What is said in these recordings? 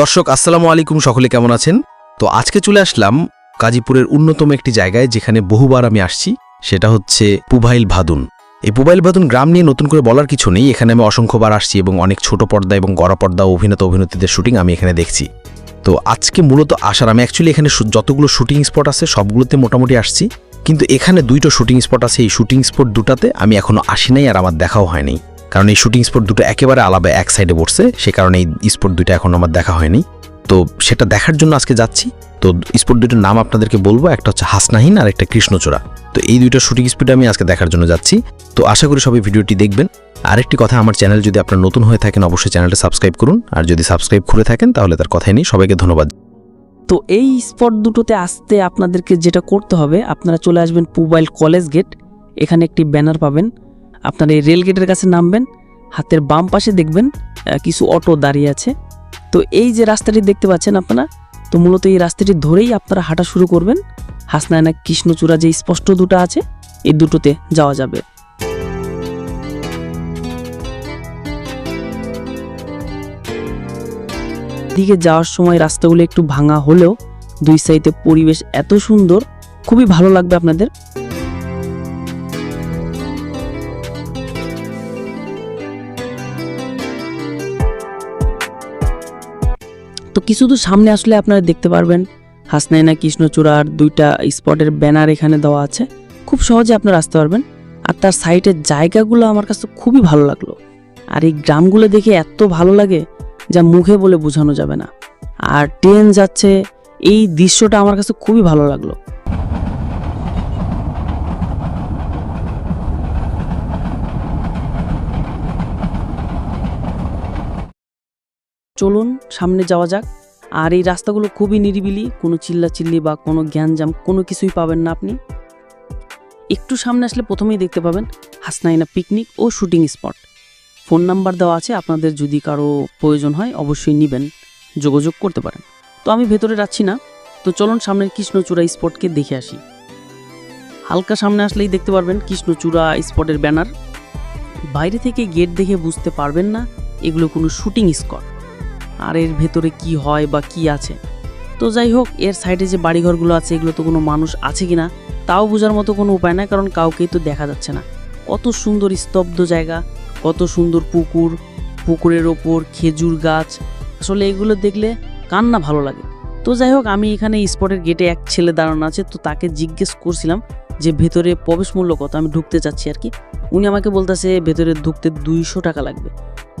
দর্শক, আসসালামু আলাইকুম, সকলে কেমন আছেন? তো আজকে চলে আসলাম গাজীপুরের অন্যতম একটি জায়গায় যেখানে বহুবার আমি আসছি, সেটা হচ্ছে পুভাইল ভাদুন। এই পুভাইল ভাদুন গ্রাম নিয়ে নতুন করে বলার কিছু নেই, এখানে আমি অসংখ্যবার আসছি এবং অনেক ছোট পর্দা এবং গড়া পর্দা অভিনেতা অভিনেত্রীদের শুটিং আমি এখানে দেখছি। তো আজকে মূলত আসার, আমি অ্যাকচুয়ালি এখানে যতগুলো শুটিং স্পট আছে, সবগুলোতে মোটামুটি আসছি। কিন্তু এখানে দুইটো শুটিং স্পট আছে, এই শুটিং স্পট দুটাতে আমি এখনও আসি নাই আর আমার দেখাও হয়নি কারণ এই শুটিং স্পট দুটো একেবারে আলাদা, এক সাইডে বসছে। সে কারণে এই স্পট দুটো এখন আমার দেখা হয়নি। তো সেটা দেখার জন্য আজকে যাচ্ছি। তো স্পট দুটোর নাম আপনাদেরকে বলব, একটা হচ্ছে হাসনাহীন আর একটা কৃষ্ণচূড়া। তো এই দুইটা শুটিং স্পট আমি আজকে দেখার জন্য যাচ্ছি। তো আশা করি সবাই ভিডিওটি দেখবেন। আরেকটি কথা, আমার চ্যানেল যদি আপনার নতুন হয়ে থাকেন, অবশ্যই চ্যানেলটা সাবস্ক্রাইব করুন। আর যদি সাবস্ক্রাইব করে থাকেন, তাহলে তার কথাই নেই। সবাইকে ধন্যবাদ। তো এই স্পট দুটোতে আসতে আপনাদেরকে যেটা করতে হবে, আপনারা চলে আসবেন পুবাইল কলেজ গেট। এখানে একটি ব্যানার পাবেন। আপনারা এই রেল গেটের কাছে নামবেন, হাতের বাম পাশে দেখবেন কিছু অটো দাঁড়িয়ে আছে। তো এই যে রাস্তাটি দেখতে পাচ্ছেন আপনারা, তো মূলত এই রাস্তাটি ধরেই আপনারা হাঁটা শুরু করবেন। হাসনায়না কৃষ্ণচূড়া যে স্পষ্ট দুটো আছে, এই দুটোতে যাওয়া যাবে। দিকে যাওয়ার সময় রাস্তাগুলো একটু ভাঙা হলেও দুই সাইডে পরিবেশ এত সুন্দর, খুবই ভালো লাগবে আপনাদের। তো কিছু দূর সামনে আসলে আপনারা দেখতে পারবেন? হাসনাইনা কৃষ্ণচূড়ার দুইটা স্পটের ব্যানার এখানে দেওয়া আছে। খুব সহজে আপনারা আসতে পারবেন। আর তার সাইটের জায়গাগুলো আমার কাছে খুবই ভালো লাগল। আর এই গ্রামগুলো দেখে এত ভালো লাগে যা মুখে বলে বোঝানো যাবে না। আর ট্রেন যাচ্ছে, এই দৃশ্যটা আমার কাছে খুবই ভালো লাগল। চলুন সামনে যাওয়া যাক। আর এই রাস্তাগুলো খুবই নিরিবিলি, কোনো চিল্লাচিল্লি বা কোনো জ্ঞানজাম কোনো কিছুই পাবেন না আপনি। একটু সামনে আসলে প্রথমেই দেখতে পাবেন হাসনাইনা পিকনিক ও শুটিং স্পট। ফোন নাম্বার দেওয়া আছে, আপনাদের যদি কারও প্রয়োজন হয় অবশ্যই নেবেন, যোগাযোগ করতে পারেন। তো আমি ভেতরে যাচ্ছি না। তো চলুন সামনের কৃষ্ণচূড়া স্পটকে দেখে আসি। হালকা সামনে আসলেই দেখতে পারবেন কৃষ্ণচূড়া স্পটের ব্যানার। বাইরে থেকে গেট দেখে বুঝতে পারবেন না, এগুলো কোনো শুটিং স্পট। আর এর ভেতরে কি হয় বা কি আছে? তো যাই হোক, এর সাইডে যে বাড়িঘরগুলো আছে, এগুলো তো কোনো মানুষ আছে কি না তাও বোঝার মতো কোনো উপায় নাই, কারণ কাউকেই তো দেখা যাচ্ছে না। কত সুন্দর স্তব্ধ জায়গা, কত সুন্দর পুকুর, পুকুরের ওপর খেজুর গাছ। আসলে এগুলো দেখলে কান্না ভালো লাগে। তো যাই হোক, আমি এখানে স্পটের গেটে এক ছেলে দাঁড়ানো আছে, তো তাকে জিজ্ঞেস করছিলাম যে ভেতরে প্রবেশ মূল্য কত? আমি ঢুকতে চাচ্ছি আর কি। উনি আমাকে বলতেছে, ভেতরে ঢুকতে দুইশো টাকা লাগবে।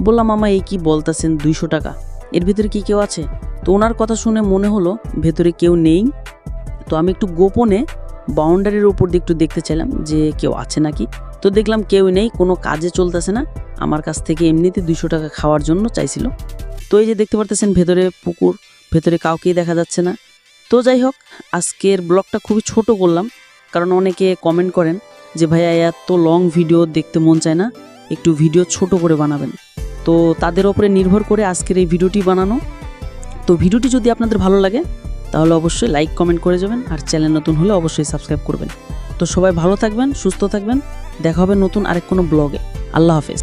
বললাম, মামা, এই কি বলতেছেন দুইশো টাকা? এর ভেতরে কি কেউ আছে? তো ওনার কথা শুনে মনে হলো ভেতরে কেউ নেই। তো আমি একটু গোপনে বাউন্ডারির ওপর দিয়ে একটু দেখতে চাইলাম যে কেউ আছে নাকি। তো দেখলাম কেউ নেই, কোনো কাজে চলতেছে না। আমার কাছ থেকে এমনিতে দুশো টাকা খাওয়ার জন্য চাইছিল। তো এই যে দেখতে পারতেছেন ভেতরে পুকুর, ভেতরে কাউকেই দেখা যাচ্ছে না। তো যাই হোক, আজকের ব্লগটা খুবই ছোট করলাম, কারণ অনেকে কমেন্ট করেন যে, ভাইয়া, এত লং ভিডিও দেখতে মন চায় না, একটু ভিডিও ছোট করে বানাবেন। তো তাদের ওপরে নির্ভর করে আজকের এই ভিডিওটি বানানো। তো ভিডিওটি যদি আপনাদের ভালো লাগে, তাহলে অবশ্যই লাইক, কমেন্ট করে যাবেন আর চ্যানেল নতুন হলে অবশ্যই সাবস্ক্রাইব করবেন। তো সবাই ভালো থাকবেন, সুস্থ থাকবেন। দেখা হবে নতুন আরেক কোনো ব্লগে। আল্লাহ হাফেজ।